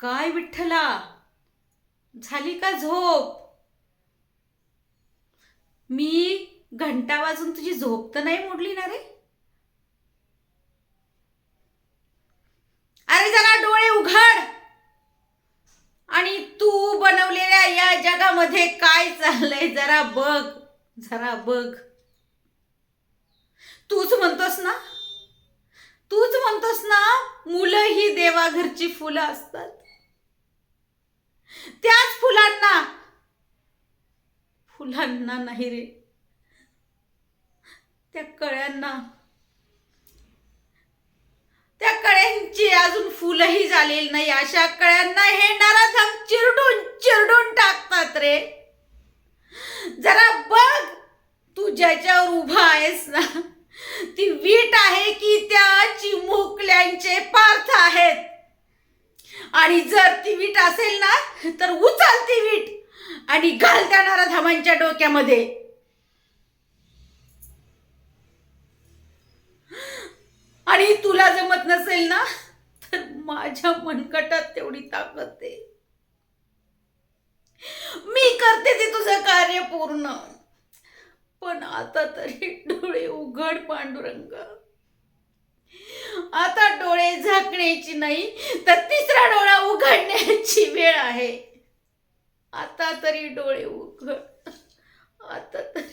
काय विठ्ठला? झाली का झोप? मी घंटा वाजून तुझी झोप तर नाही मोडली ना रे? अरे जरा डोळे उघड! आणि तू बनवलेल्या या जगामध्ये काय चाललंय जरा बघ जरा बघ. तूच म्हणतोस ना? म्हणतोस ना मुलं ही देवाघरची फुलं असतात. त्याच फुलांना फुलांना नाही रे. त्या कळ्यांना त्या कळ्यांची अजून फुलंही झालेली नाही. अशा कळ्यांना हे नराधम चिरडून चिरडून टाकतात रे. जरा बघ तू ज्याच्यावर उभा आहेस ना ती वीट आहे त्यांचे पार्थ आहेत. आणि जर ती वीट असेल ना तर उचल ती वीट आणि घाल त्या नराधमांच्या डोक्यामध्ये. आणि तुला जमत नसेल ना तर माझ्या मनकटात तेवढी ताकद आहे मी करते ते तुझं कार्य पूर्ण. पण आता तरी डोळे उघड पांडुरंग. आता डोळे झाकण्याची नाही तर तिसरा डोळा उघडण्याची वेळ आहे. आता तरी डोळे उघड. आता तरी